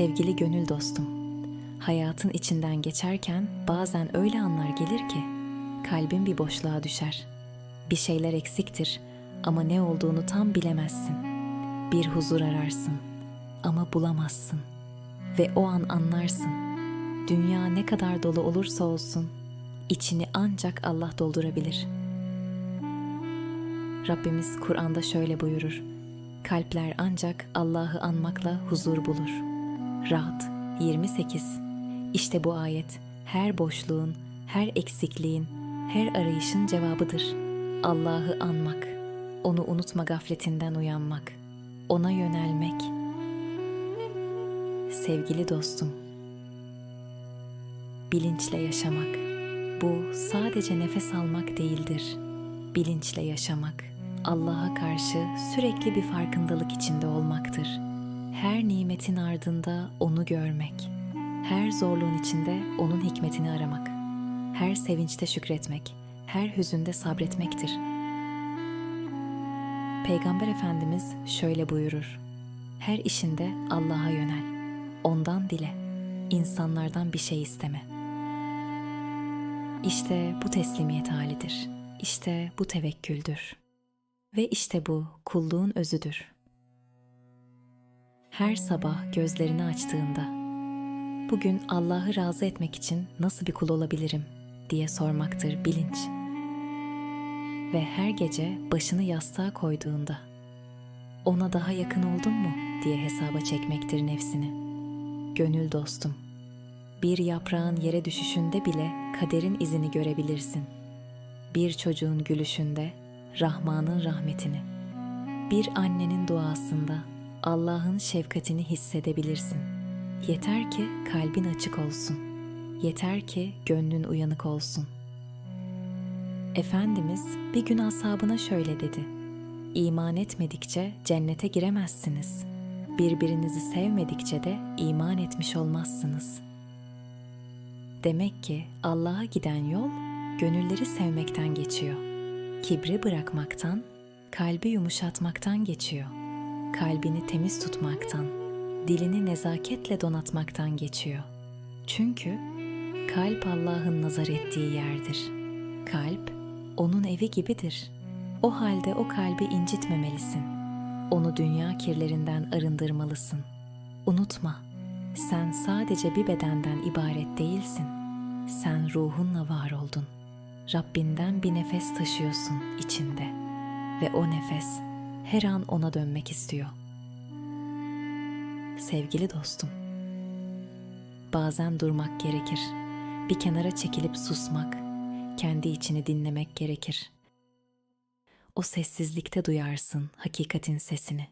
Sevgili gönül dostum, hayatın içinden geçerken bazen öyle anlar gelir ki kalbin bir boşluğa düşer. Bir şeyler eksiktir ama ne olduğunu tam bilemezsin. Bir huzur ararsın ama bulamazsın ve o an anlarsın. Dünya ne kadar dolu olursa olsun içini ancak Allah doldurabilir. Rabbimiz Kur'an'da şöyle buyurur. Kalpler ancak Allah'ı anmakla huzur bulur. Rahat 28 İşte bu ayet her boşluğun, her eksikliğin, her arayışın cevabıdır. Allah'ı anmak, onu unutma gafletinden uyanmak, ona yönelmek. Sevgili dostum, bilinçle yaşamak. Bu sadece nefes almak değildir. Bilinçle yaşamak, Allah'a karşı sürekli bir farkındalık içinde olmaktır. Her nimetin ardında onu görmek, her zorluğun içinde onun hikmetini aramak, her sevinçte şükretmek, her hüzünde sabretmektir. Peygamber Efendimiz şöyle buyurur. Her işinde Allah'a yönel. Ondan dile. İnsanlardan bir şey isteme. İşte bu teslimiyet halidir. İşte bu tevekküldür. Ve işte bu kulluğun özüdür. Her sabah gözlerini açtığında bugün Allah'ı razı etmek için nasıl bir kul olabilirim diye sormaktır bilinç. Ve her gece başını yastığa koyduğunda ona daha yakın oldun mu diye hesaba çekmektir nefsini. Gönül dostum, bir yaprağın yere düşüşünde bile kaderin izini görebilirsin. Bir çocuğun gülüşünde Rahman'ın rahmetini, bir annenin duasında Allah'ın şefkatini hissedebilirsin. Yeter ki kalbin açık olsun. Yeter ki gönlün uyanık olsun. Efendimiz bir gün ashabına şöyle dedi. İman etmedikçe cennete giremezsiniz. Birbirinizi sevmedikçe de iman etmiş olmazsınız. Demek ki Allah'a giden yol gönülleri sevmekten geçiyor. Kibri bırakmaktan, kalbi yumuşatmaktan geçiyor. Kalbini temiz tutmaktan, dilini nezaketle donatmaktan geçiyor. Çünkü kalp Allah'ın nazar ettiği yerdir. Kalp onun evi gibidir. O halde o kalbi incitmemelisin. Onu dünya kirlerinden arındırmalısın. Unutma, sen sadece bir bedenden ibaret değilsin. Sen ruhunla var oldun. Rabbinden bir nefes taşıyorsun içinde ve o nefes her an ona dönmek istiyor. Sevgili dostum, bazen durmak gerekir. Bir kenara çekilip susmak, kendi içini dinlemek gerekir. O sessizlikte duyarsın hakikatin sesini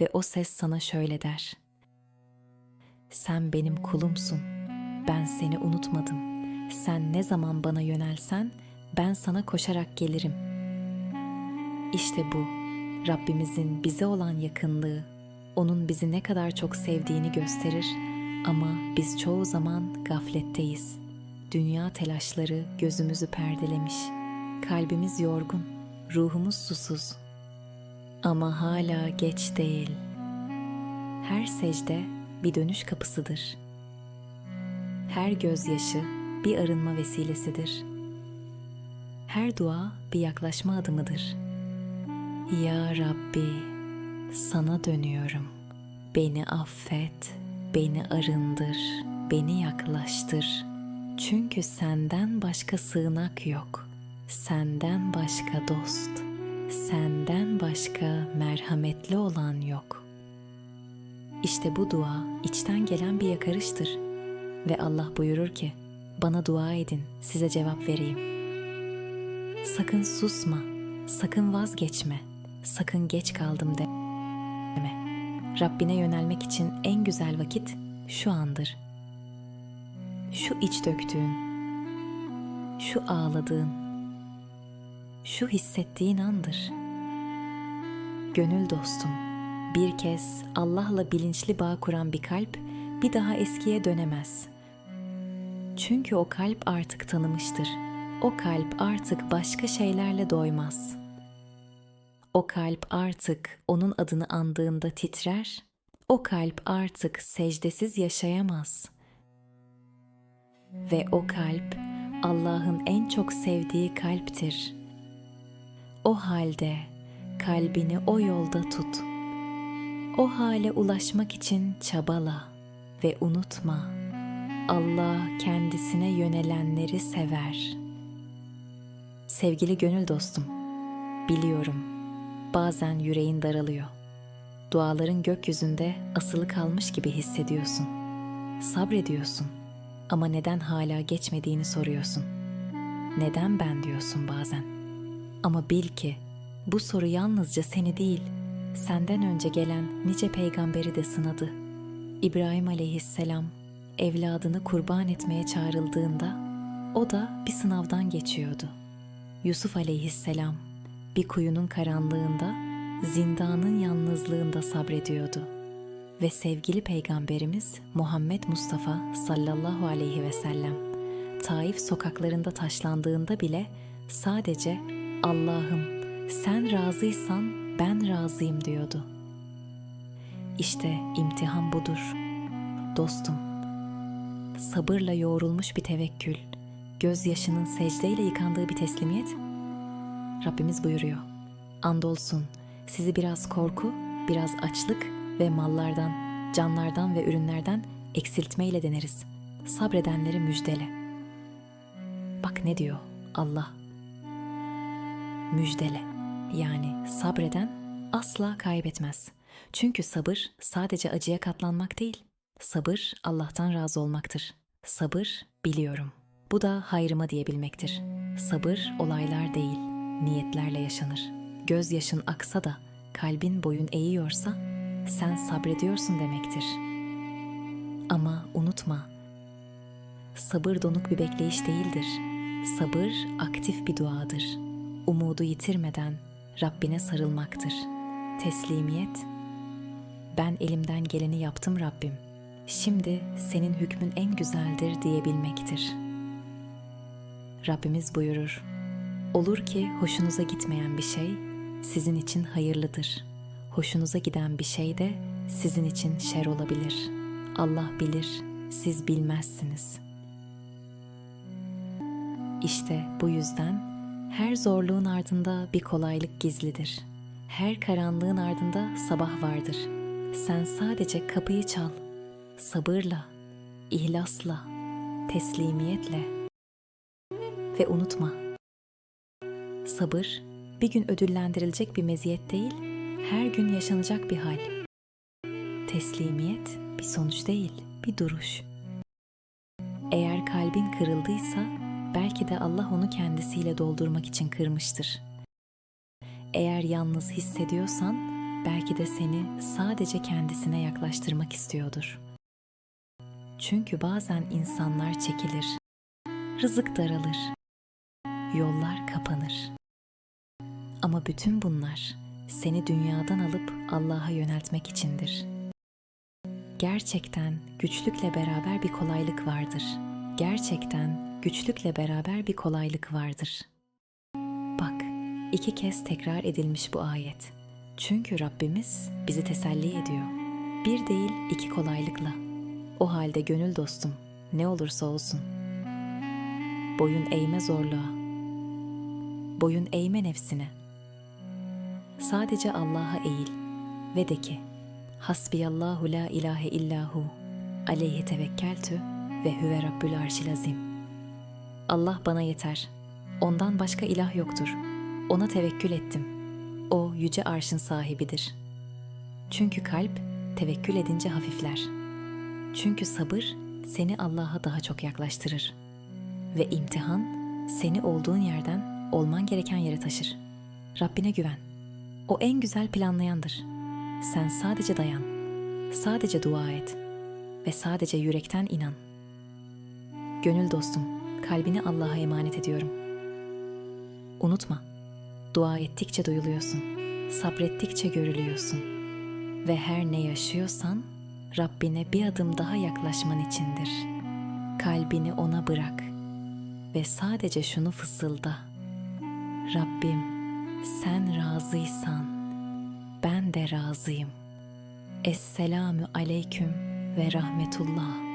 ve o ses sana şöyle der. Sen benim kulumsun. Ben seni unutmadım. Sen ne zaman bana yönelsen ben sana koşarak gelirim. İşte bu Rabbimizin bize olan yakınlığı, onun bizi ne kadar çok sevdiğini gösterir ama biz çoğu zaman gafletteyiz. Dünya telaşları gözümüzü perdelemiş. Kalbimiz yorgun, ruhumuz susuz. Ama hala geç değil. Her secde bir dönüş kapısıdır. Her gözyaşı bir arınma vesilesidir. Her dua bir yaklaşma adımıdır. Ya Rabbi, sana dönüyorum. Beni affet, beni arındır, beni yaklaştır. Çünkü senden başka sığınak yok. Senden başka dost, senden başka merhametli olan yok.'' İşte bu dua içten gelen bir yakarıştır. Ve Allah buyurur ki, bana dua edin, size cevap vereyim. Sakın susma, sakın vazgeçme, sakın geç kaldım deme. Rabbine yönelmek için en güzel vakit şu andır. Şu iç döktüğün, şu ağladığın, şu hissettiğin andır. Gönül dostum, bir kez Allah'la bilinçli bağ kuran bir kalp bir daha eskiye dönemez. Çünkü o kalp artık tanımıştır. O kalp artık başka şeylerle doymaz. O kalp artık onun adını andığında titrer, O kalp artık secdesiz yaşayamaz. Ve o kalp Allah'ın en çok sevdiği kalptir. O halde kalbini o yolda tut. O hale ulaşmak için çabala ve unutma. Allah kendisine yönelenleri sever. Sevgili gönül dostum, biliyorum bazen yüreğin daralıyor. Duaların gökyüzünde asılı kalmış gibi hissediyorsun. Sabrediyorsun ama neden hala geçmediğini soruyorsun. Neden ben diyorsun bazen. Ama bil ki bu soru yalnızca seni değil, senden önce gelen nice peygamberi de sınadı. İbrahim aleyhisselam evladını kurban etmeye çağrıldığında o da bir sınavdan geçiyordu. Yusuf aleyhisselam bir kuyunun karanlığında, zindanın yalnızlığında sabrediyordu. Ve sevgili peygamberimiz Muhammed Mustafa sallallahu aleyhi ve sellem Taif sokaklarında taşlandığında bile sadece Allah'ım sen razıysan ben razıyım diyordu. İşte imtihan budur. Dostum, sabırla yoğrulmuş bir tevekkül, gözyaşının secdeyle yıkandığı bir teslimiyet. Rabbimiz buyuruyor. Andolsun sizi biraz korku, biraz açlık ve mallardan, canlardan ve ürünlerden eksiltmeyle deneriz. Sabredenleri müjdele. Bak ne diyor Allah. Müjdele. Yani sabreden asla kaybetmez. Çünkü sabır sadece acıya katlanmak değil. Sabır Allah'tan razı olmaktır. Sabır biliyorum. Bu da hayrıma diyebilmektir. Sabır olaylar değil, niyetlerle yaşanır. Gözyaşın aksa da kalbin boyun eğiyorsa sen sabrediyorsun demektir. Ama unutma, sabır donuk bir bekleyiş değildir. Sabır aktif bir duadır. Umudu yitirmeden Rabbine sarılmaktır. Teslimiyet, ben elimden geleni yaptım Rabbim. Şimdi senin hükmün en güzeldir diyebilmektir. Rabbimiz buyurur. Olur ki hoşunuza gitmeyen bir şey sizin için hayırlıdır. Hoşunuza giden bir şey de sizin için şer olabilir. Allah bilir, siz bilmezsiniz. İşte bu yüzden her zorluğun ardında bir kolaylık gizlidir. Her karanlığın ardında sabah vardır. Sen sadece kapıyı çal. Sabırla, ihlasla, teslimiyetle ve unutma. Sabır bir gün ödüllendirilecek bir meziyet değil, her gün yaşanacak bir hal. Teslimiyet bir sonuç değil, bir duruş. Eğer kalbin kırıldıysa belki de Allah onu kendisiyle doldurmak için kırmıştır. Eğer yalnız hissediyorsan belki de seni sadece kendisine yaklaştırmak istiyordur. Çünkü bazen insanlar çekilir, rızık daralır, yollar kapanır. Ama bütün bunlar seni dünyadan alıp Allah'a yöneltmek içindir. Gerçekten güçlükle beraber bir kolaylık vardır. Gerçekten güçlükle beraber bir kolaylık vardır. Bak, iki kez tekrar edilmiş bu ayet. Çünkü Rabbimiz bizi teselli ediyor. Bir değil iki kolaylıkla. O halde gönül dostum, ne olursa olsun. Boyun eğme zorluğa. Boyun eğme nefsine. Sadece Allah'a eğil ve de ki, Hasbiyallahu la ilahe illahu, aleyhi tevekkeltü ve huve rabbül arşil azim. Allah bana yeter. Ondan başka ilah yoktur. Ona tevekkül ettim. O yüce arşın sahibidir. Çünkü kalp tevekkül edince hafifler. Çünkü sabır seni Allah'a daha çok yaklaştırır. Ve imtihan seni olduğun yerden olman gereken yere taşır. Rabbine güven. O en güzel planlayandır. Sen sadece dayan. Sadece dua et ve sadece yürekten inan. Gönül dostum, kalbini Allah'a emanet ediyorum. Unutma, dua ettikçe duyuluyorsun, sabrettikçe görülüyorsun ve her ne yaşıyorsan Rabbine bir adım daha yaklaşman içindir. Kalbini ona bırak ve sadece şunu fısılda. Rabbim, sen razıysan ben de razıyım. Esselamü aleyküm ve rahmetullah.